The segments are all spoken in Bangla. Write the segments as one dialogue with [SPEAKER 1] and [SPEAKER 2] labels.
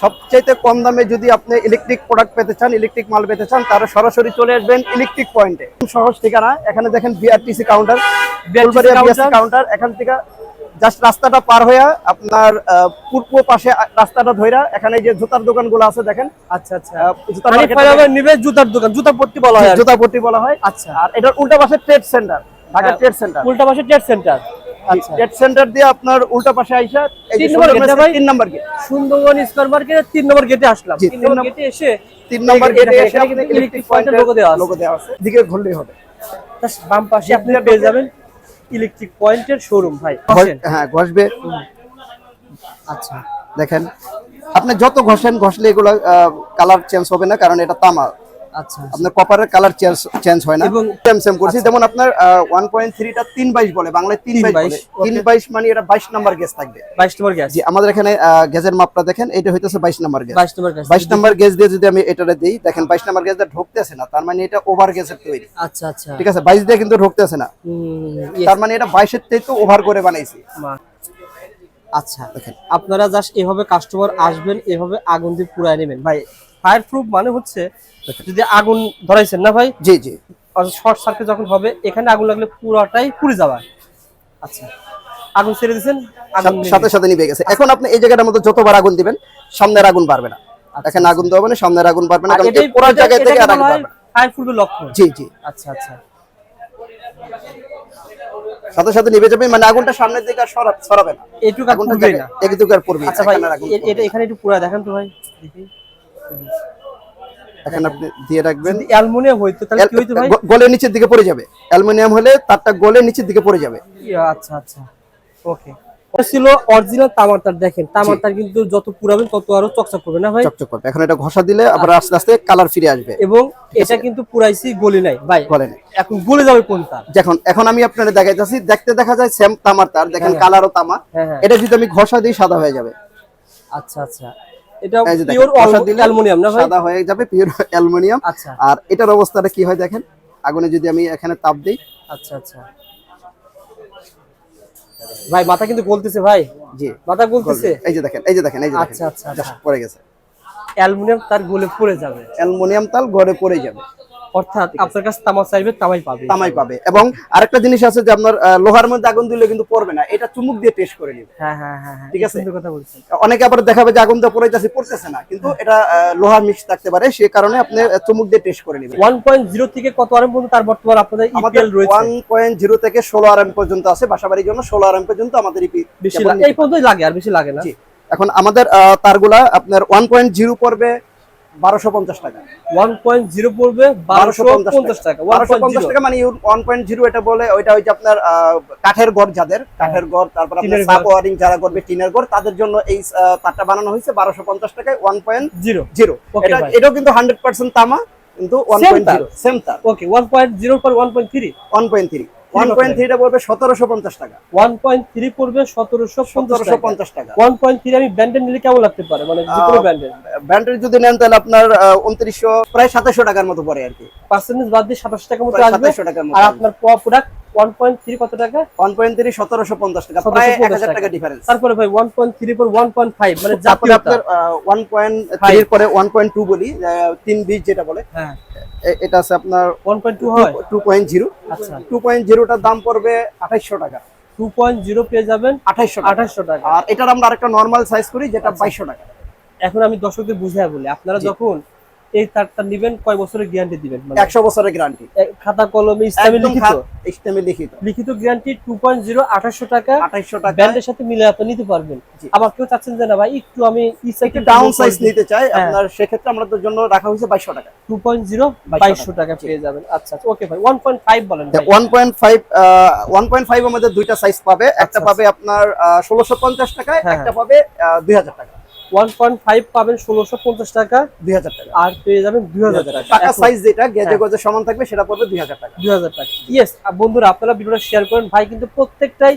[SPEAKER 1] সবচাইতে কম দামে যদি আপনি ইলেকট্রিক প্রোডাক্ট পেতে চান ইলেকট্রিক মাল পেতে চান তাহলে সরাসরি চলে আসবেন ইলেকট্রিক পয়েন্টে সহজ ঠিকানা। এখানে দেখেন বিআরটিসি কাউন্টার কাউন্টার এখান থেকে জাস্ট রাস্তাটা পার হইয়া আপনার পূর্ব পাশে রাস্তাটা ধইরা এখানে যে জুতার দোকানগুলো আছে দেখেন।
[SPEAKER 2] আচ্ছা আচ্ছা। নিবে জুতার দোকান। জুতা পট্টি বলা হয়
[SPEAKER 1] জুতা পট্টি বলা হয়।
[SPEAKER 2] আচ্ছা।
[SPEAKER 1] আর এটার উল্টা পাশে trade centre Dhaka. Trade centre
[SPEAKER 2] উল্টা পাশে ট্রেড সেন্টার আচ্ছা।
[SPEAKER 1] সেন্টার দিয়ে আপনার উল্টা পাশে আইসা
[SPEAKER 2] তিন নম্বর গেটে ভাই?
[SPEAKER 1] তিন নাম্বার গেট
[SPEAKER 2] সুন্দরবন স্কয়ার তিন নম্বর গেটে আসলাম। তিন নম্বর গেটে এসে
[SPEAKER 1] তিন নাম্বার গেটে এসে ইলেকট্রিক পয়েন্টের
[SPEAKER 2] logo দেওয়া আছে।
[SPEAKER 1] লোগো দেওয়া আছে। দিকে ঘুরলেই হবে।
[SPEAKER 2] তার বাম পাশে আপনি পেয়ে যাবেন ইলেকট্রিক পয়েন্টের শোরুম ভাই।
[SPEAKER 1] হ্যাঁ ঘষবে।
[SPEAKER 2] আচ্ছা
[SPEAKER 1] দেখেন। আপনি যত ঘষেন ঘষলে এগুলো কালার চেঞ্জ হবে না কারণ এটা তামা
[SPEAKER 2] আচ্ছা
[SPEAKER 1] আপনার কপারের কালার চেঞ্জ চেঞ্জ হয় না।
[SPEAKER 2] এবং-
[SPEAKER 1] সেম সেম করছি। যেমন আপনার ওয়ান পয়েন্ট থ্রিটা তিন বাইশ বলে বাংলায় তিন বাইশ
[SPEAKER 2] 322
[SPEAKER 1] বলে। তিন বাইশ মানে এটা বাইশ নাম্বার গেজ থাকবে।
[SPEAKER 2] বাইশ নম্বর গ্যাস
[SPEAKER 1] জি আমাদের এখানে গেজের মাপটা দেখেন এটা হইতেছে বাইশ নাম্বার গেজ
[SPEAKER 2] বাইশ নম্বর গ্যাস
[SPEAKER 1] বাইশ নাম্বার গেজ দিয়ে যদি আমি এটারে দিই দেখেন বাইশ নাম্বার গেজটা ঢুকতেছে না তার মানে এটা ওভার গেজের তৈরি।
[SPEAKER 2] আচ্ছা আচ্ছা।
[SPEAKER 1] ঠিক আছে বাইশ দিয়ে কিন্তু ঢুকতেছে না। তার মানে এটা বাইশের থেকে ওভার করে বানাইছি।
[SPEAKER 2] আচ্ছা।
[SPEAKER 1] দেখেন।
[SPEAKER 2] আপনারা জাস্ট এভাবে কাস্টমার আসবেন এভাবে আগুন দিয়ে পুরাই নেবেন। ভাই ফায়ার প্রুফ মানে হচ্ছে যদি আগুন ধরাইছেন না ভাই?
[SPEAKER 1] জি জি।
[SPEAKER 2] শর্ট সার্কিট যখন হবে এখানে আগুন লাগলে পুরোটাই পুড়ে যাবে। আচ্ছা আগুন ছেড়ে দিয়েছেন আগুন
[SPEAKER 1] সাথে- সাথে নিভে গেছে। এখন আপনি এই জায়গাটার মধ্যে যতবার আগুন দিবেন সামনের আগুন পারবে না। এখানে আগুন দেওয়া মানে সামনের আগুন পারবে না কারণ পুরো জায়গা থেকে আগুন পারবে।
[SPEAKER 2] ফায়ার প্রুফের লক্ষণ।
[SPEAKER 1] জি জি।
[SPEAKER 2] আচ্ছা আচ্ছা।
[SPEAKER 1] সাথে সাথে নিভে যাবে মানে আগুনটা সামনের দিকে সরা- সরাবে না।
[SPEAKER 2] এইটুকু আর
[SPEAKER 1] আগুনটা
[SPEAKER 2] না।
[SPEAKER 1] আর পড়বে
[SPEAKER 2] আচ্ছা ভাই
[SPEAKER 1] আগুন
[SPEAKER 2] এটা এখানে একটু পুরা দেখেন তো ভাই দেখি।
[SPEAKER 1] এখানে আপনি দিয়ে রাখবেন।
[SPEAKER 2] অ্যালুমিনিয়াম হইতো তাহলে কি হইতো ভাই?
[SPEAKER 1] গলে নিচের দিকে পড়ে যাবে। অ্যালুমিনিয়াম হলে তারটা গলে নিচের দিকে পড়ে যাবে।
[SPEAKER 2] আচ্ছা আচ্ছা। ওকে। ছিল অরিজিনাল তামার তার দেখেন। তামার তার কিন্তু যত পুরাবেন তত আরও চকচক করবে না ভাই?
[SPEAKER 1] চকচক করবে। এখন এটা ঘষা দিলে আবার আস্তে আস্তে কালার ফিরে আসবে।
[SPEAKER 2] এবং এটা কিন্তু পুরাইছি গলি নাই ভাই।
[SPEAKER 1] গলে নেই।
[SPEAKER 2] এখন গলে যাবে কোন তার?
[SPEAKER 1] দেখুন এখন আমি আপনাদের দেখাইতেছি দেখতে দেখা যায় সেম তামার তার দেখেন
[SPEAKER 2] হ্যাঁ।
[SPEAKER 1] কালারও তামা।
[SPEAKER 2] হ্যাঁ হ্যাঁ।
[SPEAKER 1] এটা যদি আমি ঘষা দিই সাদা হয়ে যাবে।
[SPEAKER 2] আচ্ছা আচ্ছা। এটা পিওর অ্যালুমিনিয়াম না ভাই?
[SPEAKER 1] সাদা হয়ে যাবে পিওর অ্যালুমিনিয়াম
[SPEAKER 2] আচ্ছা।
[SPEAKER 1] আর এটার অবস্থাটা কি হয় দেখেন? আগুনে যদি আমি এখানে তাপ দিই।
[SPEAKER 2] আচ্ছা আচ্ছা। ভাই মাথা কিন্তু গলতেছে ভাই।
[SPEAKER 1] জি।
[SPEAKER 2] মাথা গলতেছে?
[SPEAKER 1] এই যে দেখেন এই যে দেখেন এই যে
[SPEAKER 2] আচ্ছা আচ্ছা আচ্ছা।
[SPEAKER 1] পড়ে গেছে।
[SPEAKER 2] অ্যালুমিনিয়াম তার গলে পড়ে যাবে।
[SPEAKER 1] অ্যালুমিনিয়াম তার গড়ে পড়ে যাবে।
[SPEAKER 2] অর্থাৎ আপনার কাছে তামা চাইবে তামাই পাবে।
[SPEAKER 1] তামাই পাবে। এবং আরেকটা জিনিস আছে যে আপনার লোহার মধ্যে আগুন দিলে কিন্তু পড়বে না। এটা চুমুক দিয়ে টেস্ট করে নিবে।
[SPEAKER 2] হ্যাঁ হ্যাঁ হ্যাঁ
[SPEAKER 1] ঠিক আছে।
[SPEAKER 2] কথা বলছেন।
[SPEAKER 1] অনেকে আবার দেখাবে যে আগুন দিয়ে পড়াইতেছে পড়তেছে না। কিন্তু এটা লোহার মিক্স থাকতে পারে। সে কারণে আপনি চুমুক দিয়ে টেস্ট করে নেবেন।
[SPEAKER 2] ওয়ান পয়েন্ট জিরো থেকে কত আরম পর্যন্ত তার বর্তমান আপনাদের
[SPEAKER 1] আমাদের
[SPEAKER 2] ইপিএল রয়েছে?
[SPEAKER 1] ওয়ান পয়েন্ট জিরো থেকে ষোলো আর পর্যন্ত আছে। বাসাবাড়ির জন্য ষোলো আর পর্যন্ত আমাদের ইপি
[SPEAKER 2] বেশি লাগে এই পর্যন্তই লাগে আর বেশি লাগে না।
[SPEAKER 1] এখন আমাদের তারগুলা আপনার ওয়ান পয়েন্ট জিরো পড়বে। বারোশো পঞ্চাশ টাকা।
[SPEAKER 2] ওয়ান পয়েন্ট জিরো পড়বে বারোশো পঞ্চাশ টাকা।
[SPEAKER 1] বারোশো পঞ্চাশ টাকা মানে ওয়ান পয়েন্ট জিরো এটা বলে ওইটা আপনার আহ, কাঠের ঘর যাদের। কাঠের ঘর তারপর আপনার সাপ ওয়ারিং যারা করবে টিনের ঘর তাদের জন্য এই তারটা বানানো হয়েছে বারোশো পঞ্চাশ টাকায় ওয়ান পয়েন্ট
[SPEAKER 2] জিরো।
[SPEAKER 1] জিরো এটা এটাও কিন্তু হান্ড্রেড পার্সেন্ট তামা কিন্তু ওয়ান পয়েন্ট জিরো। সেম তার।
[SPEAKER 2] ওকে ওয়ান পয়েন্ট জিরো পর one point three.
[SPEAKER 1] One point three. One point থ্রিটা পড়বে সতেরোশো পঞ্চাশ টাকা।
[SPEAKER 2] ওয়ান পয়েন্ট থ্রি পড়বে সতেরোশো পঞ্চাশ
[SPEAKER 1] সতেরোশো পঞ্চাশ টাকা।
[SPEAKER 2] ওয়ান পয়েন্ট থ্রি আমি ব্যান্ডেড নিলে কেমন লাগতে পারে? মানে যে কোনো
[SPEAKER 1] আহ,
[SPEAKER 2] ব্যান্ডেড
[SPEAKER 1] যদি নেন তাহলে আপনার উনত্রিশশো প্রায় সাতাশশো টাকার মতো পড়ে আর কি।
[SPEAKER 2] পার্সেন্টেজ বাদ দিয়ে সাতাশ টাকার মতো আসবে। আর আপনার প্রোডাক্ট ওয়ান পয়েন্ট থ্রি কত টাকা?
[SPEAKER 1] টাকা প্রায় এক
[SPEAKER 2] 1750
[SPEAKER 1] হাজার
[SPEAKER 2] টাকা।
[SPEAKER 1] টাকা ডিফারেন্স
[SPEAKER 2] তারপরে ভাই পর মানে
[SPEAKER 1] আপনার পরে বলি যেটা বলে।
[SPEAKER 2] হ্যাঁ।
[SPEAKER 1] এটা আছে আপনার
[SPEAKER 2] ওয়ান পয়েন্ট টু হয়?
[SPEAKER 1] টু পয়েন্ট জিরো
[SPEAKER 2] আচ্ছা।
[SPEAKER 1] দাম পড়বে টাকা।
[SPEAKER 2] টু পয়েন্ট জিরো পেয়ে যাবেন
[SPEAKER 1] টাকা। আর এটার আমরা আরেকটা নর্মাল সাইজ করি যেটা বাইশশো টাকা।
[SPEAKER 2] এখন আমি দর্শকদের বুঝাই বলি আপনারা যখন এই তারটা নিবেন কয় বছরের গ্যারান্টি দিবেন? মানে
[SPEAKER 1] একশো বছরের গ্যারান্টি
[SPEAKER 2] খাতা কলমে ইসলামী লিখিত?
[SPEAKER 1] ইস্টেমে লিখিত।
[SPEAKER 2] লিখিত গ্যারান্টি টু পয়েন্ট জিরো আঠাশশো টাকা।
[SPEAKER 1] আঠাইশশো টাকা।
[SPEAKER 2] ব্যান্ডের সাথে মিলে আপনি নিতে পারবেন। আবার কেউ চাচ্ছেন যে না ভাই একটু আমি
[SPEAKER 1] একটু ডাউন সাইজ নিতে চাই
[SPEAKER 2] হ্যাঁ।
[SPEAKER 1] আপনার সেক্ষেত্রে আমাদের জন্য রাখা হয়েছে বাইশশো টাকা।
[SPEAKER 2] টু পয়েন্ট জিরো বাইশশো টাকা। পেয়ে যাবেন। আচ্ছা ওকে ভাই ওয়ান পয়েন্ট ফাইভ বলেন ভাই।
[SPEAKER 1] One point five one point five আমাদের দুইটা সাইজ পাবে। একটা
[SPEAKER 2] আচ্ছা,
[SPEAKER 1] পাবে আপনার ষোলোশো পঞ্চাশ টাকায়
[SPEAKER 2] হ্যাঁ,
[SPEAKER 1] একটা পাবে দুই হাজার টাকা।
[SPEAKER 2] ওয়ান পয়েন্ট ফাইভ পাবেন ষোলোশো পঞ্চাশ টাকা।
[SPEAKER 1] দুই হাজার টাকা।
[SPEAKER 2] আর পেয়ে যাবেন দুই হাজার টাকা।
[SPEAKER 1] টাকা সাইজ যেটা গেজে
[SPEAKER 2] হ্যাঁ।
[SPEAKER 1] গজে সমান থাকবে সেটা পড়বে দুই হাজার টাকা।
[SPEAKER 2] দুই হাজার টাকা। ইয়েস বন্ধুরা আপনারা ভিডিওটা শেয়ার করেন। ভাই কিন্তু প্রত্যেকটাই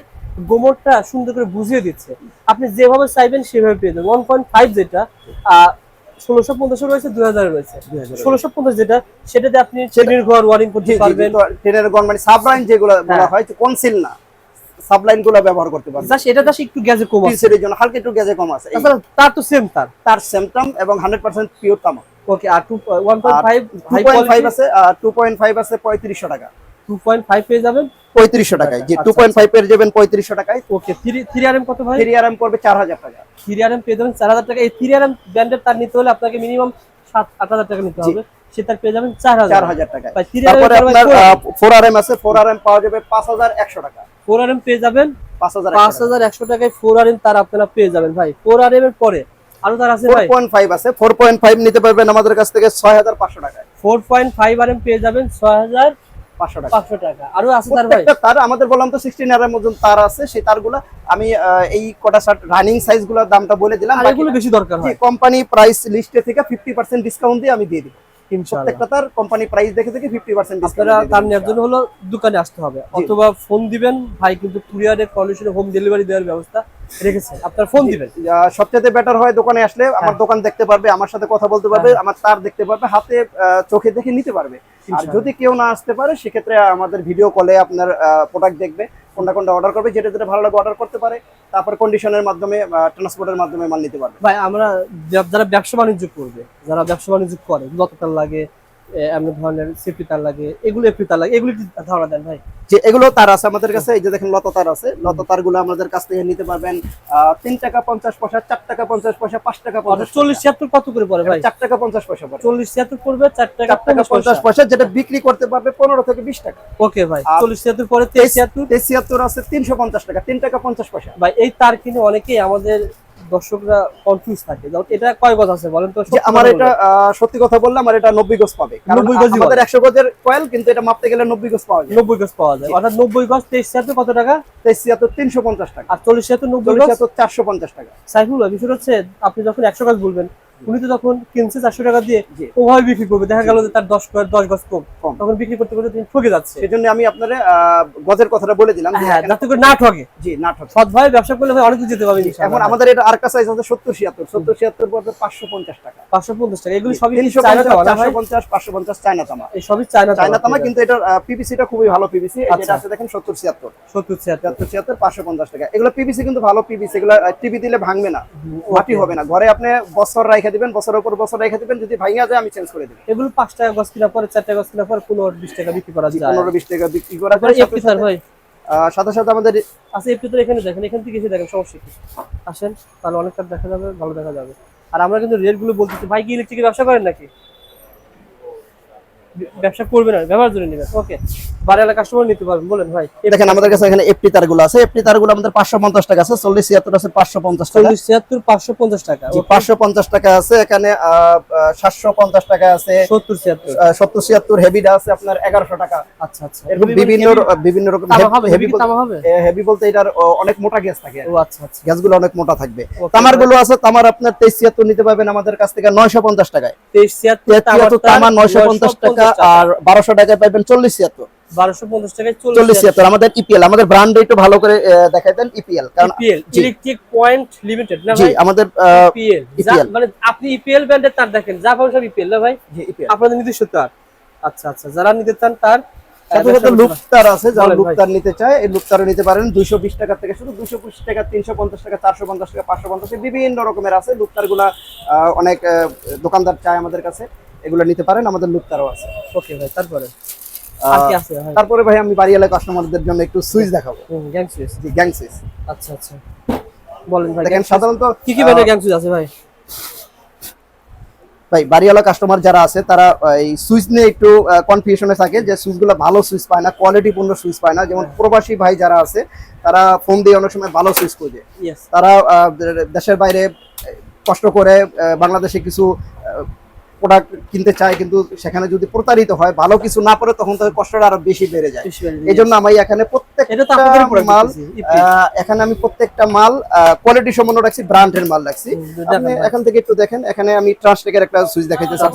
[SPEAKER 2] গোমরটা সুন্দর করে বুঝিয়ে দিচ্ছে। আপনি যেভাবে চাইবেন সেভাবে পেয়ে যাবেন। ওয়ান পয়েন্ট ফাইভ যেটা ষোলোশো পঞ্চাশ রয়েছে দুই হাজার রয়েছে। ষোলোশো পঞ্চাশ যেটা সেটাতে আপনি ছেলের ঘর ওয়ারিং করতে পারবেন।
[SPEAKER 1] ট্রেনের গন মানে সাবরাইন যেগুলো বলা
[SPEAKER 2] হ্যাঁ।
[SPEAKER 1] হয় কনসিল না। সাবলাইনগুলো ব্যবহার করতে পারবেন
[SPEAKER 2] জাস্ট এটা জাস্ট একটু গ্যাজে কম আছে
[SPEAKER 1] টিসের জন্য হালকা একটু গ্যাজে কম আছে।
[SPEAKER 2] তার তো সেম তার।
[SPEAKER 1] তার সেমটাম এবং হান্ড্রেড পার্সেন্ট পিওর তামা
[SPEAKER 2] ওকে আর two one point five
[SPEAKER 1] two point five আছে টু পয়েন্ট ফাইভ আছে পঁয়ত্রিশশো টাকা।
[SPEAKER 2] টু পয়েন্ট ফাইভ পেয়ে যাবেন?
[SPEAKER 1] পঁয়ত্রিশশো টাকায়। যে
[SPEAKER 2] আচ্ছা,
[SPEAKER 1] টু পয়েন্ট ফাইভ পেয়ে যাবেন পঁয়ত্রিশশো টাকায়।
[SPEAKER 2] Okay three three R M কত ভাই?
[SPEAKER 1] থ্রি আর এম করবে চার হাজার টাকা।
[SPEAKER 2] থ্রি আর এম পেয়ে যাবেন চার হাজার টাকা। এই থ্রি আর এম ব্র্যান্ডের তার নিতে হলে আপনাকে মিনিমাম সাত আট হাজার টাকা নিতে হবে। সে তার পেয়ে যাবেন চার হাজার।
[SPEAKER 1] হাজার টাকায়। তারপরে আপনার ফোর আর এম আছে ফোর আর এম পাওয়া যাবে পাঁচ হাজার একশো টাকা।
[SPEAKER 2] ফোর আর এম পেয়ে যাবেন
[SPEAKER 1] পাঁচ হাজার
[SPEAKER 2] পাঁচ হাজার একশো টাকায় ফোর আর এম তার আপনারা পেয়ে যাবেন ভাই। ফোর আর এম এর পরে আরও তার আছে ভাই।
[SPEAKER 1] পয়েন্ট ফাইভ আছে ফোর পয়েন্ট ফাইভ নিতে পারবেন আমাদের কাছ থেকে ছয় হাজার পাঁচশো টাকায়।
[SPEAKER 2] Four point five R M পেয়ে যাবেন ছয় হাজার
[SPEAKER 1] পাঁচশো টাকা।
[SPEAKER 2] পাঁচশো টাকা। আরও আছে তার ভাই।
[SPEAKER 1] তার আমাদের বললাম তো সিক্সটিন আর মতন তার আছে সেই তারগুলো আমি এই কটা শার্ট রানিং দামটা বলে দিলাম
[SPEAKER 2] আর এগুলো বেশি দরকার হয়।
[SPEAKER 1] কোম্পানি প্রাইস লিস্টে থেকে ফিফটি পার্সেন্ট ডিসকাউন্ট দিয়ে আমি দিয়ে দিব।
[SPEAKER 2] ইনশাআল্লাহ
[SPEAKER 1] প্রত্যেকটা তার কোম্পানি প্রাইস দেখে থেকে ফিফটি পার্সেন্ট
[SPEAKER 2] আপনারা তার নেওয়ার জন্য হলো দোকানে আসতে হবে। অথবা ফোন দিবেন ভাই কিন্তু কুরিয়ারের কন্ডিশনে হোম ডেলিভারি দেওয়ার ব্যবস্থা। রেখেছে। আপনারা ফোন দিবেন?
[SPEAKER 1] সবচেয়ে বেটার হয় দোকানে আসলে আমার
[SPEAKER 2] হ্যাঁ।
[SPEAKER 1] দোকান দেখতে পারবে আমার সাথে কথা বলতে পারবে আমার তার দেখতে পারবে হাতে চোখে দেখে নিতে পারবে। আর যদি কেউ না আসতে পারে সেক্ষেত্রে আমাদের ভিডিও কলে আপনার প্রোডাক্ট দেখবে কোনটা কোনটা অর্ডার করবে যেটা যেটা ভালো লাগে অর্ডার করতে পারে তারপর কন্ডিশনের মাধ্যমে ট্রান্সপোর্টের মাধ্যমে মাল নিতে পারবে।
[SPEAKER 2] ভাই আমরা যারা ব্যবসা বাণিজ্য করবে যারা ব্যবসা বাণিজ্য করে লাগে এমন ধরনের সেফটি তার লাগে এগুলো এফটি তার লাগে এগুলো একটু ধারণা দেন ভাই।
[SPEAKER 1] যে এগুলো তার আছে আমাদের কাছে এই যে দেখেন লতা তার আছে লতা তারগুলো আমাদের কাছ থেকে নিতে পারবেন তিন টাকা পঞ্চাশ পয়সা চার টাকা পঞ্চাশ পয়সা পাঁচ টাকা পঞ্চাশ
[SPEAKER 2] চল্লিশ ছিয়াত্তর কত করে পড়ে ভাই?
[SPEAKER 1] চার টাকা পঞ্চাশ পয়সা পড়ে।
[SPEAKER 2] চল্লিশ ছিয়াত্তর পড়বে চার টাকা
[SPEAKER 1] টাকা পঞ্চাশ পয়সা যেটা বিক্রি করতে পারবে পনেরো থেকে বিশ টাকা।
[SPEAKER 2] ওকে ভাই চল্লিশ ছিয়াত্তর পরে তেইশ ছিয়াত্তর।
[SPEAKER 1] তেছিয়াত্তর আছে তিনশো পঞ্চাশ টাকা তিন টাকা পঞ্চাশ পয়সা।
[SPEAKER 2] ভাই এই তার কিনে অনেকেই আমাদের দর্শকরা কনফিউজ থাকে। এটা কয় গজ আছে বলেন তো?
[SPEAKER 1] আমার এটা সত্যি কথা বললাম আমার এটা নব্বই গজ পাবে। নব্বই
[SPEAKER 2] 90
[SPEAKER 1] আমাদের একশো গজের কয়েল কিন্তু এটা মাপতে গেলে নব্বই গজ পাওয়া যায়।
[SPEAKER 2] নব্বই গজ পাওয়া যায়। অর্থাৎ নব্বই গজ তেইশ ছিয়াত্তর কত টাকা?
[SPEAKER 1] তেইশ হাজার তিনশো পঞ্চাশ টাকা।
[SPEAKER 2] আর চল্লিশ ছিয়াত্তর নব্বই গজ?
[SPEAKER 1] চারশো পঞ্চাশ টাকা।
[SPEAKER 2] সাইফুল বিষয় হচ্ছে আপনি যখন একশো গজ বলবেন উনি তো যখন কিনছে চারশো টাকা দিয়ে ওভাবে বিক্রি করবে দেখা গেল যে তার দশ দশ গজ কম। তখন বিক্রি করতে করতে তিনি ঠকে যাচ্ছে।
[SPEAKER 1] আমি আপনার গজের কথাটা বলে দিলাম
[SPEAKER 2] হ্যাঁ যাতে করে না ঠকে
[SPEAKER 1] জি না ঠকে।
[SPEAKER 2] সৎভাবে ব্যবসা করলে অনেক যেতে পারবে
[SPEAKER 1] এখন আমাদের এটা আছে সত্তর ছিয়াত্তর। সত্তর ছিয়াত্তর পাঁচশো পঞ্চাশ টাকা।
[SPEAKER 2] পাঁচশো পঞ্চাশ টাকা। এগুলো সবই
[SPEAKER 1] তিনশো
[SPEAKER 2] চায়না
[SPEAKER 1] পঞ্চাশ
[SPEAKER 2] তামা
[SPEAKER 1] চারশো পঞ্চাশ পাঁচশো পঞ্চাশ চায়না তামা
[SPEAKER 2] এই সবই চায়না
[SPEAKER 1] চায়না তামা কিন্তু এটা পিপিসিটা খুবই ভালো পিপিসি। যেটা আছে দেখেন সত্তর ছিয়াত্তর।
[SPEAKER 2] সত্তর ছিয়াত্তর।
[SPEAKER 1] ছিয়াত্তর পাঁচশো পঞ্চাশ টাকা। এগুলো পিভিসি কিন্তু ভালো পিভিসি এগুলো টিভি দিলে ভাঙবে না। মাটি হবে না। ঘরে আপনি বছর রেখে দিবেন বছরের পর বছর রেখে দিবেন যদি ভাঙা যায় আমি চেঞ্জ করে দেব।
[SPEAKER 2] এগুলো পাঁচ টাকা গজ কিনা পরে চার টাকা গজ কিনা পরে পনেরো বিশ টাকা বিক্রি করা যায়।
[SPEAKER 1] পনেরো বিশ টাকা বিক্রি করা যায়
[SPEAKER 2] এফপি স্যার ভাই।
[SPEAKER 1] সাথে সাথে আমাদের
[SPEAKER 2] আছে এফপি তো এখানে দেখেন এখান থেকে এসে দেখেন সমস্যা কি? আসেন তাহলে অনেকটা দেখা যাবে ভালো দেখা যাবে। আর আমরা কিন্তু রেটগুলো বলতেছি ভাই কি ইলেকট্রিকের ব্যবসা করেন নাকি? ব্যবসা করবেন না ব্যবহার জন্য নেবেন ওকে বাড়ি কাস্টমার নিতে পারবেন বলেন ভাই।
[SPEAKER 1] দেখেন আমাদের কাছে এখানে এফটি তারগুলো আছে। এফটি তারগুলো আমাদের পাঁচশো পঞ্চাশ টাকা আছে চল্লিশ ছিয়াত্তর আছে পাঁচশো পঞ্চাশ টাকা।
[SPEAKER 2] চল্লিশ ছিয়াত্তর পাঁচশো পঞ্চাশ টাকা
[SPEAKER 1] পাঁচশো পঞ্চাশ টাকা আছে এখানে সাতশো পঞ্চাশ টাকা আছে
[SPEAKER 2] সত্তর ছিয়াত্তর।
[SPEAKER 1] সত্তর ছিয়াত্তর হেভিটা আছে আপনার এগারোশো টাকা।
[SPEAKER 2] আচ্ছা আচ্ছা।
[SPEAKER 1] এরকম বিভিন্ন বিভিন্ন রকম হেভি
[SPEAKER 2] হেভি কি তামা হবে?
[SPEAKER 1] হেভি বলতে এটার অনেক মোটা গ্যাস থাকে।
[SPEAKER 2] ও আচ্ছা আচ্ছা।
[SPEAKER 1] গ্যাসগুলো অনেক মোটা থাকবে। তামারগুলো আছে তামার আপনার তেইশ ছিয়াত্তর নিতে পারবেন আমাদের কাছ থেকে নয়শো পঞ্চাশ টাকায়।
[SPEAKER 2] তেইশ ছিয়াত্তর
[SPEAKER 1] তিয়াত্তর তামার নয়শো পঞ্চাশ টাকা। আর বারোশো টাকায় পাবেন চল্লিশ ছিয়াত্তর।
[SPEAKER 2] বারোশো টাকায়
[SPEAKER 1] চল্লিশ
[SPEAKER 2] চল্লিশ
[SPEAKER 1] ছিয়াত্তর। আমাদের ইপিএল আমাদের ব্র্যান্ড একটু ভালো করে আহ, দেখাই দেন ইপিএল কারণ
[SPEAKER 2] ইলেকট্রিক পয়েন্ট লিমিটেড না ভাই?
[SPEAKER 1] আমাদের
[SPEAKER 2] ইপিএল মানে আপনি ইপিএল ব্র্যান্ডের তার দেখেন যা পাবেন সব ইপিএল না ভাই? আপনাদের নিজস্ব তার। আচ্ছা আচ্ছা যারা নিতে চান তার
[SPEAKER 1] সাথে সাথে লুকতার আছে যারা নিতে চায় এই নিতে পারেন। দুইশো বিশ টাকা থেকে শুরু দুইশো বিশ টাকা তিনশো পঞ্চাশ টাকা চারশো পঞ্চাশ টাকা পাঁচশো পঞ্চাশ টাকা, বিভিন্ন রকমের আছে। লুকতারগুলা আহ, অনেক দোকানদার চায় আমাদের কাছে। এগুলো নিতে পারেন আমাদের লুকতারও আছে।
[SPEAKER 2] ওকে ভাই তারপরে?
[SPEAKER 1] তারপরে ভাই আমি বাড়ি এলাকা কাস্টমারদের জন্য একটু সুইচ দেখাবো।
[SPEAKER 2] গ্যাং সুইচ
[SPEAKER 1] জি গ্যাং সুইচ
[SPEAKER 2] আচ্ছা আচ্ছা। বলেন ভাই
[SPEAKER 1] দেখেন সাধারণত
[SPEAKER 2] কি কি ব্র্যান্ডের গ্যাং সুইচ আছে ভাই?
[SPEAKER 1] ভাই বাড়িওয়ালা কাস্টমার যারা আছে তারা এই সুইচ নিয়ে একটু কনফিউশনে থাকে যে সুইচগুলো ভালো সুইচ পায় না কোয়ালিটি পূর্ণ সুইচ পায় না। যেমন প্রবাসী ভাই যারা আছে তারা ফোন দিয়ে অনেক সময় ভালো সুইচ খোঁজে। তারা দেশের বাইরে কষ্ট করে বাংলাদেশে কিছু প্রোডাক্ট কিনতে চায় কিন্তু সেখানে যদি প্রতারিত হয় ভালো কিছু না পড়ে তখন তাদের কষ্টটা আরও বেশি বেড়ে যায়। এই জন্য আমি এখানে প্রত্যেকটা মাল এখানে আমি প্রত্যেকটা মাল কোয়ালিটি সম্পন্ন রাখছি ব্র্যান্ডের মাল রাখছি। এখান থেকে একটু দেখেন এখানে আমি ট্রান্সটেকের একটা সুইচ দেখাইতেছি।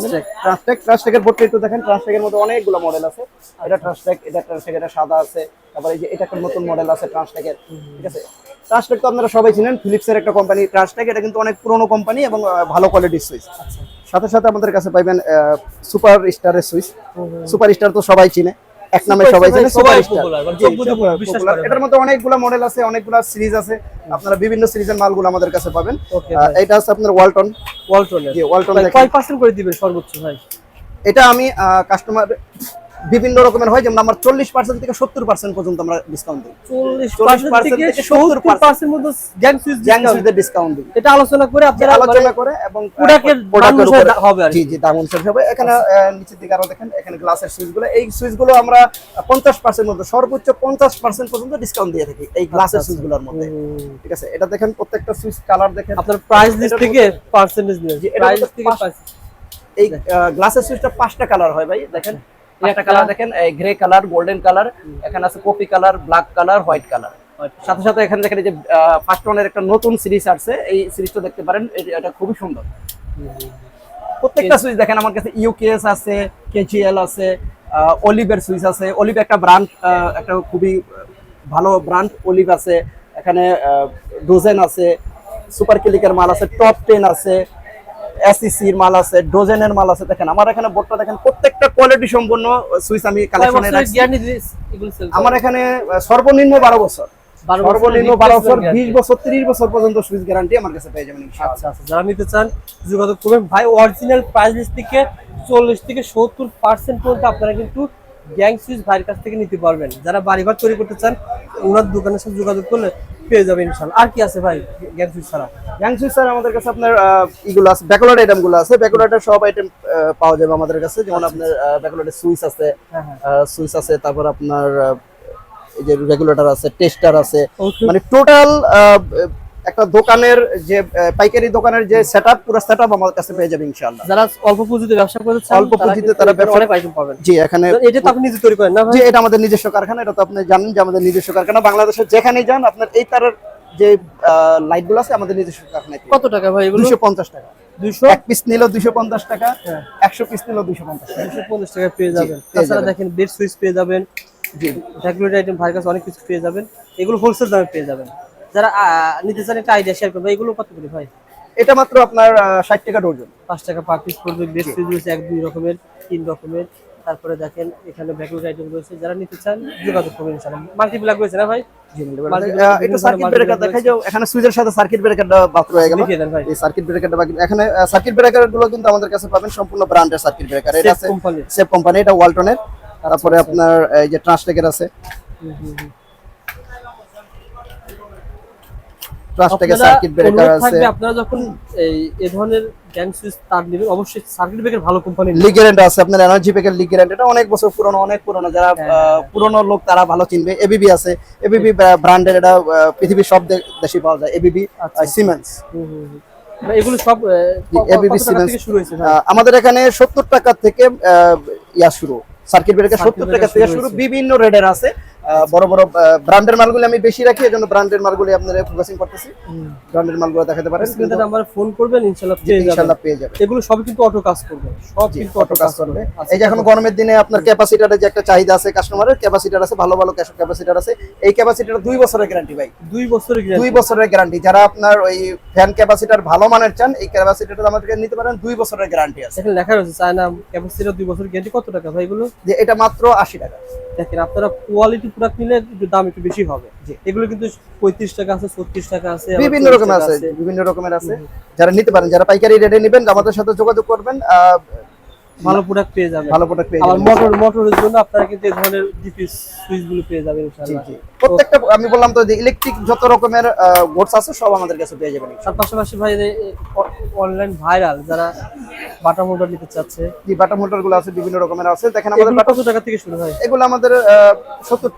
[SPEAKER 1] ট্রান্সটেক ট্রান্সটেকের বোর্ডটা একটু দেখেন ট্রান্সটেকের মধ্যে অনেকগুলো মডেল আছে। এটা ট্রান্সটেক এটা ট্রান্সটেক এটা সাদা আছে। তারপরে এই যে এটা একটা নতুন মডেল আছে ট্রান্সটেকের ঠিক আছে? ট্রান্সটেক তো আপনারা সবাই চিনেন ফিলিপসের একটা কোম্পানি ট্রান্সটেক এটা কিন্তু অনেক পুরনো কোম্পানি এবং ভালো কোয়ালিটির সুইচ সাথে সাথে আমাদের কাছে পাইবেন সুপার স্টারের সুইচ। সুপার স্টার তো সবাই চিনে এক নামে সবাই
[SPEAKER 2] জানে সুপার করে
[SPEAKER 1] এটার মধ্যে অনেকগুলো মডেল আছে অনেকগুলো সিরিজ আছে। আপনারা বিভিন্ন সিরিজের মালগুলো আমাদের কাছে পাবেন। এটা আছে আপনার ওয়ালটন
[SPEAKER 2] ওয়ালটন
[SPEAKER 1] জি ওয়ালটন
[SPEAKER 2] ভাই
[SPEAKER 1] দেখেন।
[SPEAKER 2] কয় পার্সেন্ট করে দিবেন সর্বোচ্চ ভাই?
[SPEAKER 1] এটা আমি কাস্টমার বিভিন্ন রকমের হয় যেমন আমার চল্লিশ পার্সেন্ট থেকে সত্তর পার্সেন্ট পর্যন্ত আমরা ডিসকাউন্ট দিই।
[SPEAKER 2] চল্লিশ পার্সেন্ট থেকে
[SPEAKER 1] থেকে
[SPEAKER 2] সত্তর পার্সেন্ট মধ্যে গ্যাং সুইচ
[SPEAKER 1] জ্যাং সুইচের ডিসকাউন্ট দিই।
[SPEAKER 2] এটা আলোচনা করে আপনারা
[SPEAKER 1] আলোচনা করে এবং
[SPEAKER 2] প্রোডাক্টের
[SPEAKER 1] প্রোডাক্টের
[SPEAKER 2] অনুসারে হবে আর
[SPEAKER 1] জি জি দাম অনুসারে হবে। এখানে নিচের দিকে আরও দেখেন এখানে গ্লাসের সুইচগুলো এই সুইচগুলো আমরা পঞ্চাশ পার্সেন্ট মধ্যে সর্বোচ্চ পঞ্চাশ পার্সেন্ট পর্যন্ত ডিসকাউন্ট দিয়ে থাকি এই গ্লাসের
[SPEAKER 2] আচ্ছা।
[SPEAKER 1] সুইচগুলোর মধ্যে। ঠিক আছে? এটা দেখেন প্রত্যেকটা সুইচ কালার দেখেন।
[SPEAKER 2] আপনার প্রাইস লিস্ট থেকে পার্সেন্টেজ নিয়ে। প্রাইস থেকে
[SPEAKER 1] এই গ্লাসের সুইচটা পাঁচটা কালার হয় ভাই দেখেন। একটা কালার দেখেন গ্রে কালার গোল্ডেন কালার এখানে আছে coffee colour black colour white colour. সাথে সাথে এখানে দেখেন এই যে ফার্স্ট ওয়ানের একটা নতুন সিরিজ আসছে এই সিরিজটা দেখতে পারেন এটা খুবই সুন্দর। প্রত্যেকটা সুইচ দেখেন আমার কাছে ইউকেএস আছে কেজিএল আছে অলিভের সুইচ আছে। অলিভ একটা ব্র্যান্ড একটা খুবই ভালো ব্র্যান্ড অলিভ আছে। এখানে ডোজেন আছে সুপার ক্লিকের মাল আছে টপ টেন আছে। এসিসির মাল আছে ডোজেনের মাল আছে দেখেন আমার এখানে বোর্ডটা দেখেন প্রত্যেকটা কোয়ালিটি সম্পন্ন সুইচ আমি কালেকশনে রাখছি। আমার এখানে সর্বনিম্ন বারো বছর।
[SPEAKER 2] 12 বছরের
[SPEAKER 1] সর্বনিম্ন বারো বছর বিশ বছর ত্রিশ বছর পর্যন্ত সুইচ গ্যারান্টি আমার কাছে পেয়ে যাবেন।
[SPEAKER 2] আচ্ছা আচ্ছা যারা নিতে চান যোগাযোগ করবেন। ভাই অরিজিনাল প্রাইস থেকে চল্লিশ থেকে সত্তর পার্সেন্ট পর্যন্ত আপনারা কিন্তু গ্যাং সুইচ ভাইয়ের কাছ থেকে নিতে পারবেন। যারা বাড়িঘর তৈরি করতে চান ওনার দোকানের সাথে যোগাযোগ করলে পেয়ে যাবেন ইনশাল্লাহ আর কি আছে ভাই গ্যাং সুইচ ছাড়া?
[SPEAKER 1] ইয়াং সুইচ স্যার আমাদের কাছে আপনার ইগুলো আছে ব্যাকলোড আইটেমগুলো আছে। ব্যাকলোডের সব আইটেম পাওয়া যাবে আমাদের কাছে। যেমন আপনার ব্যাকলোডের সুইচ আছে
[SPEAKER 2] হ্যাঁ হ্যাঁ।
[SPEAKER 1] সুইচ আছে তারপর আপনার এই যে রেগুলেটর আছে টেস্টার আছে। মানে টোটাল একটা দোকানের যে পাইকারি দোকানের যে সেটআপ পুরো সেটআপ আমার কাছে পেয়ে যাবে ইনশাআল্লাহ।
[SPEAKER 2] যারা অল্প পুঁজিতে ব্যবসা করতে চান
[SPEAKER 1] অল্প পুঁজিতে তারা ব্যবসা-
[SPEAKER 2] অনেক আইটেম পাবেন।
[SPEAKER 1] জি এখানে
[SPEAKER 2] এটা তো আপনি নিজে তৈরি করেন না ভাই?
[SPEAKER 1] যে এটা আমাদের নিজস্ব কারখানা এটা তো আপনি জানেন যে আমাদের নিজস্ব কারখানা। বাংলাদেশের যেখানেই যান আপনার এই তারের যে লাইটগুলো আছে আমাদের নিজস্ব কারখানায়
[SPEAKER 2] কত টাকা ভাই এগুলো?
[SPEAKER 1] দুশো পঞ্চাশ টাকা।
[SPEAKER 2] দুইশো?
[SPEAKER 1] এক পিস দুশো পঞ্চাশ টাকা
[SPEAKER 2] হ্যাঁ।
[SPEAKER 1] একশো পিস দুশো পঞ্চাশ টাকা।
[SPEAKER 2] দুশো পঞ্চাশ টাকা পেয়ে যাবেন। তাছাড়া দেখেন বেড সুইচ পেয়ে যাবেন।
[SPEAKER 1] জি।
[SPEAKER 2] রেগুলেটর আইটেম ভাইয়ের কাছে অনেক কিছু পেয়ে যাবেন। এগুলো হোলসেল দামে পেয়ে যাবেন। যারা নিতে চান একটা আইডিয়া শেয়ার করবেন এগুলো কত করে ভাই?
[SPEAKER 1] এটা মাত্র আপনার ষাট টাকা ডর্জন
[SPEAKER 2] পাঁচ টাকা পার পিস পড়বে বেড সুইচ রয়েছে এক দুই রকমের তিন রকমের। তারপরে দেখেন এখানে ব্যাকগ্রাউন্ড আইটেম রয়েছে। যারা নিতে চান যোগাযোগ করবেন ইনশাআল্লাহ। মাল্টিপ্লাগ রয়েছে না ভাই?
[SPEAKER 1] একটু সার্কিট ব্রেকার দেখাই যাও। এখানে সুইচের সাথে সার্কিট ব্রেকারটা বাতিল হয়ে গেল।
[SPEAKER 2] দেখিয়ে দেন ভাই।
[SPEAKER 1] এই সার্কিট ব্রেকারটা বাকি এখানে সার্কিট ব্রেকারগুলো কিন্তু আমাদের কাছে পাবেন সম্পূর্ণ ব্র্যান্ডের সার্কিট ব্রেকার এটা আছে সেফ কোম্পানি এটা ওয়ালটনের তারপরে আপনার এই যে ট্রান্সটেকের আছে। ট্রান্সটেকের সার্কিট ব্রেকার আছে।
[SPEAKER 2] আপনারা যখন এই এই ধরনের গ্যাং সুইচ তার নেবেন অবশ্যই সার্কিট ব্রেকার ভালো কোম্পানি
[SPEAKER 1] লিগ্যারেন্ট আছে আপনার এনার্জি প্যাকের লিগ্যারেন্ট এটা অনেক বছর পুরনো অনেক পুরনো। যারা
[SPEAKER 2] হ্যাঁ।
[SPEAKER 1] পুরনো লোক তারা ভালো চিনবে। এবিবি আছে। এবিবি ব্র্যান্ডের এটা পৃথিবীর সব দেশে পাওয়া যায়। এবিবি
[SPEAKER 2] আচ্ছা।
[SPEAKER 1] সিমেন্স
[SPEAKER 2] এগুলো সব
[SPEAKER 1] ABB
[SPEAKER 2] কত টাকা
[SPEAKER 1] Siemens,
[SPEAKER 2] থেকে শুরু হয়েছে
[SPEAKER 1] আমাদের এখানে সত্তর টাকা থেকে ইয়া শুরু। সার্কিট ব্রেকার
[SPEAKER 2] Circuit
[SPEAKER 1] সত্তর
[SPEAKER 2] breaker
[SPEAKER 1] টাকা থেকে
[SPEAKER 2] শুরু
[SPEAKER 1] বিভিন্ন রেডের আছে। বড় বড় ব্র্যান্ডের মালগুলি আমি বেশি রাখি এজন্য ব্র্যান্ডের মালগুলি আপনারা ফোকাসিং করতেছি। ব্র্যান্ডের মালগুলো দেখাতে পারেন।
[SPEAKER 2] স্ক্রিনে নাম্বারে ফোন করবেন ইনশাআল্লাহ পেয়ে যাবেন।
[SPEAKER 1] ইনশাআল্লাহ পেয়ে যাবেন।
[SPEAKER 2] এগুলো সবই কিন্তু অটো কাজ করবে। সব কিন্তু
[SPEAKER 1] অটো কাজ করবে। এই যে এখন গরমের দিনে আপনার ক্যাপাসিটারের যে একটা চাহিদা আছে কাস্টমারের ক্যাপাসিটার আছে ভালো ভালো ক্যাপাসিটার আছে এই ক্যাপাসিটার দুই বছরের গ্যারান্টি ভাই।
[SPEAKER 2] দুই বছরের
[SPEAKER 1] দুই
[SPEAKER 2] গ্যারান্টি
[SPEAKER 1] বছরের গ্যারান্টি যারা আপনার ওই ফ্যান ক্যাপাসিটার ভালো মানের চান এই ক্যাপাসিটারটা আমাদের নিতে পারেন দুই বছরের গ্যারান্টি আছে।
[SPEAKER 2] এখানে লেখা রয়েছে চায়না ক্যাপাসিটির দুই বছর গ্যারান্টি কত টাকা ভাই এগুলো?
[SPEAKER 1] যে এটা মাত্র আশি টাকা।
[SPEAKER 2] দেখেন আপনারা কোয়ালিটি প্রোডাক্ট নিলে দাম একটু বেশি হবে। এগুলো কিন্তু পঁয়ত্রিশ টাকা আছে ছত্রিশ টাকা আছে
[SPEAKER 1] বিভিন্ন রকমের আছে বিভিন্ন রকমের আছে। যারা নিতে পারেন যারা পাইকারি রেটে নিবেন আমাদের সাথে যোগাযোগ করবেন। আহ,
[SPEAKER 2] ভালো প্রোডাক্ট পেয়ে যাবেন।
[SPEAKER 1] ভালো প্রোডাক্ট পেয়ে যাবেন।
[SPEAKER 2] মোটর মোটরের জন্য আপনারা কিন্তু এই ধরনের ডিপি সুইচগুলো পেয়ে যাবেন ইনশাআল্লাহ।
[SPEAKER 1] প্রত্যেকটা আমি বললাম তো যে ইলেকট্রিক যত রকমের গোডস আছে সব আমাদের কাছে পেয়ে যাবেন
[SPEAKER 2] তার পাশাপাশি ভাই অনলাইন ভাইরাল যারা বাটা মোটর নিতে চাচ্ছে।
[SPEAKER 1] জি বাটা মোটরগুলো আছে বিভিন্ন রকমের আছে। দেখেন আমাদের
[SPEAKER 2] কত টাকা থেকে শুরু হয়?
[SPEAKER 1] এগুলো আমাদের সত্তর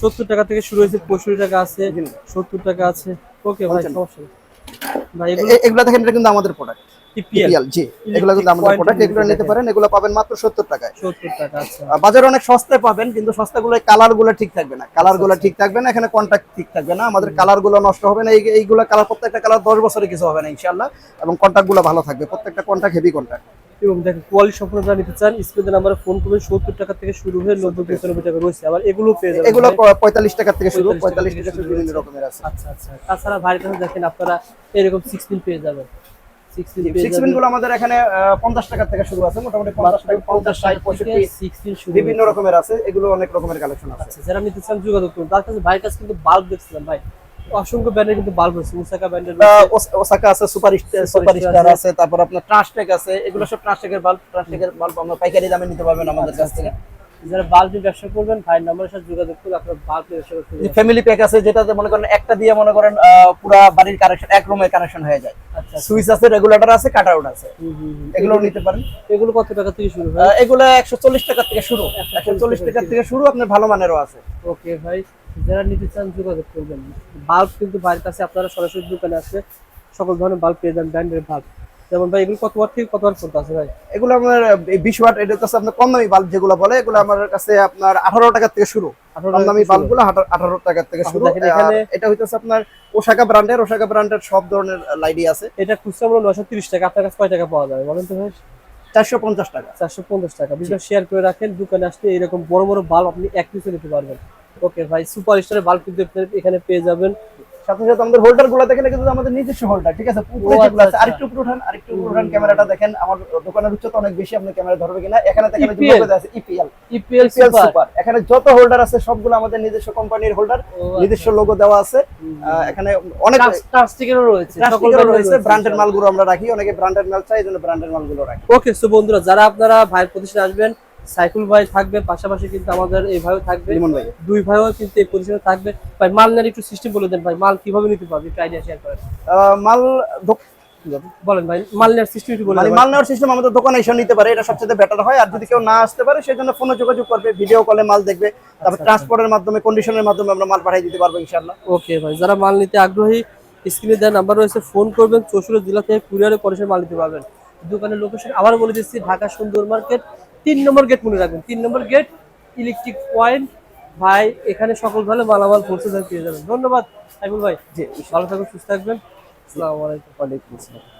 [SPEAKER 2] সত্তর টাকা থেকে শুরু হয়েছে পঁয়ষট্টি টাকা আছে
[SPEAKER 1] জি।
[SPEAKER 2] সত্তর টাকা আছে। ওকে ভাই। সমস্যা ভাই এগুলো
[SPEAKER 1] এগুলো দেখেন এটা কিন্তু আমাদের প্রোডাক্ট
[SPEAKER 2] টিপিএল
[SPEAKER 1] জি। এগুলো কিন্তু আমাদের প্রোডাক্ট এগুলো নিতে পারেন এগুলো পাবেন মাত্র সত্তর টাকায়।
[SPEAKER 2] সত্তর টাকা আছে
[SPEAKER 1] বাজারে অনেক সস্তায় পাবেন কিন্তু সস্তাগুলো কালারগুলো ঠিক থাকবে না। কালারগুলো ঠিক থাকবে না এখানে কন্ট্যাক্ট ঠিক থাকবে না। আমাদের কালারগুলো নষ্ট হবে না। এইগুলো কালার প্রত্যেকটা কালার দশ বছরে কিছু হবে না ইনশাল্লাহ এবং কন্ট্যাক্টগুলো ভালো থাকবে। প্রত্যেকটা কন্ট্যাক্ট হেভি কন্ট্যাক্ট
[SPEAKER 2] এবং দেখেন কোয়ালিটি সম্পূর্ণ যারা নিতে চান স্ক্রিনের নাম্বারে ফোন করবেন সত্তর টাকা থেকে শুরু হয়ে নব্বই পঁচানব্বই টাকা রয়েছে। আবার এগুলো পেয়ে যাবেন
[SPEAKER 1] এগুলো পঁয়তাল্লিশ টাকা থেকে শুরু
[SPEAKER 2] 45
[SPEAKER 1] পঁয়তাল্লিশ টাকা বিভিন্ন রকমের আছে
[SPEAKER 2] আচ্ছা আচ্ছা। তাছাড়া কাছে দেখেন আপনারা এরকম সিক্স পিন পেয়ে যাবেন।
[SPEAKER 1] সিক্সটিনগুলো আমাদের এখানে পঞ্চাশ টাকা থেকে শুরু আছে মোটামুটি পঞ্চাশ টাকা পঞ্চাশ ষাট পঁয়ষট্টি বিভিন্ন রকমের আছে এগুলো অনেক রকমের কালেকশন আছে।
[SPEAKER 2] আচ্ছা যারা নিতে চান যোগাযোগ করুন। তার কাছে ভাইয়ের কাছে কিন্তু বাল্ব দেখছিলাম ভাই। অসংখ্য ব্র্যান্ডের কিন্তু বাল্ব আছে মুসাকা ব্র্যান্ডের
[SPEAKER 1] ওসাকা আছে সুপার সুপার স্টার
[SPEAKER 2] আছে।
[SPEAKER 1] আছে তারপর আপনার ট্রান্সটেক আছে এগুলো সব ট্রান্সটেকের বাল্ব ট্রান্সটেকের বাল্ব আমরা পাইকারি দামে নিতে পারবেন আমাদের কাছ থেকে।
[SPEAKER 2] যারা বাল্বের ব্যবসা করবেন ভাইয়ের নাম্বারের সাথে যোগাযোগ করে আপনার বাল্বের ব্যবসা করতে।
[SPEAKER 1] ফ্যামিলি প্যাক আছে যেটাতে মনে করেন একটা দিয়ে মনে করেন পুরা বাড়ির কানেকশন এক রুমের কানেকশন হয়ে যায়।
[SPEAKER 2] আচ্ছা
[SPEAKER 1] সুইচ আছে রেগুলেটর আছে কাট আউট আছে। এগুলো নিতে পারেন।
[SPEAKER 2] এগুলো কত টাকা থেকে শুরু হয়?
[SPEAKER 1] এগুলো একশো চল্লিশ টাকা থেকে শুরু। একশো চল্লিশ টাকা থেকে শুরু আপনার ভালো মানেরও আছে।
[SPEAKER 2] ওকে ভাই যারা নিতে চান যোগাযোগ করবেন। বাল্ব কিন্তু ভাইয়ের কাছে আপনারা সরাসরি দোকানে আসলে সকল ধরনের বাল্ব পেয়ে যাবেন ব্র্যান্ডের বাল্ব। যেমন ভাই এগুলো কত ওয়াট থেকে কত ওয়াট পর্যন্ত আছে ভাই?
[SPEAKER 1] এগুলো আপনার বিশ ওয়াট এটা আপনার কম দামি বাল্ব যেগুলো বলে এগুলো আমার কাছে আপনার টাকা থেকে শুরু। কম দামি
[SPEAKER 2] থেকে
[SPEAKER 1] টাকা শুরু। আর এটা হইতেছে আপনার ওশাকা ব্র্যান্ডের ওশাকা ব্র্যান্ডের সব ধরনের লাইটই আছে।
[SPEAKER 2] এটা খুচরা মূল্য তিরিশ টাকা আপনার কাছে কয় টাকা পাওয়া যাবে বলেন তো ভাই?
[SPEAKER 1] চারশো পঞ্চাশ টাকা।
[SPEAKER 2] চারশো পঞ্চাশ টাকা। ভিডিও শেয়ার করে রাখেন দোকানে আসলে এরকম বড় বড় বাল্ব আপনি এক পিসে নিতে পারবেন। ওকে ভাই সুপার স্টারের বাল্ব কিন্তু এখানে পেয়ে যাবেন।
[SPEAKER 1] সাথে সাথে আমাদের হোল্ডারগুলো দেখেন কিন্তু আমাদের নিজস্ব হোল্ডার ঠিক আছে? উপরে
[SPEAKER 2] ও,
[SPEAKER 1] যেগুলো আছে
[SPEAKER 2] আচ্ছা,
[SPEAKER 1] আরেকটু উপরে উঠান আরেকটু উপরে উঠান ক্যামেরাটা দেখেন আমার দোকানের উচ্চতা অনেক বেশি আপনি ক্যামেরা ধরবে কিনা? এখানে দেখেন
[SPEAKER 2] EPL
[SPEAKER 1] আছে ইপিএল
[SPEAKER 2] ইপিএল সুপার
[SPEAKER 1] এখানে যত হোল্ডার আছে সবগুলো আমাদের নিজস্ব কোম্পানির হোল্ডার নিজস্ব লোগো দেওয়া আছে। এখানে অনেক
[SPEAKER 2] প্লাস্টিকেরও রয়েছে সকল
[SPEAKER 1] রয়েছে
[SPEAKER 2] ইনশাআল্লাহ।
[SPEAKER 1] মালগুলো আমরা রাখি অনেকে ব্র্যান্ডেড মাল চাই এই জন্য ব্র্যান্ডেড মালগুলো রাখি।
[SPEAKER 2] ওকে সো বন্ধুরা যারা আপনারা ভাইয়ের প্রতিষ্ঠানে আসবেন সাইকুল ভাই থাকবে পাশাপাশি কিন্তু আমাদের এই ভাইও থাকবে
[SPEAKER 1] লিমন ভাই।
[SPEAKER 2] দুই ভাইও কিন্তু এই প্রতিষ্ঠানে থাকবে। ভাই মাল নেওয়ার একটু সিস্টেম বলে দেন ভাই মাল কীভাবে নিতে পারবে? একটু আইডিয়া শেয়ার করেন।
[SPEAKER 1] মাল
[SPEAKER 2] বলেন ভাই মাল নেওয়ার সিস্টেম একটু বলে
[SPEAKER 1] মানে মাল নেওয়ার সিস্টেম আমাদের দোকানে এসে নিতে পারে এটা সবচেয়ে বেটার হয়। আর যদি কেউ না আসতে পারে সেই জন্য ফোনে যোগাযোগ করবে ভিডিও কলে মাল দেখবে তারপর ট্রান্সপোর্টের মাধ্যমে কন্ডিশনের মাধ্যমে আমরা মাল পাঠিয়ে দিতে পারব ইনশাআল্লাহ।
[SPEAKER 2] ওকে ভাই যারা মাল নিতে আগ্রহী স্ক্রিনে দেওয়া নাম্বার রয়েছে ফোন করবেন চৌষট্টি জেলা থেকে কুরিয়ারে পরিষেবা মাল নিতে পারবেন। দোকানের লোকেশন আবার বলে দিচ্ছি ঢাকা সুন্দর মার্কেট তিন নম্বর গেট মনে রাখবেন। তিন নম্বর গেট ইলেকট্রিক পয়েন্ট ভাই এখানে সকল ভালো মালামাল পৌঁছে পেয়ে যাবেন। ধন্যবাদ সাইফুল ভাই।
[SPEAKER 1] জি
[SPEAKER 2] ভালো থাকবেন সুস্থ থাকবেন। আসসালামু আলাইকুম।
[SPEAKER 1] ওয়ালাইকুম আসসালাম।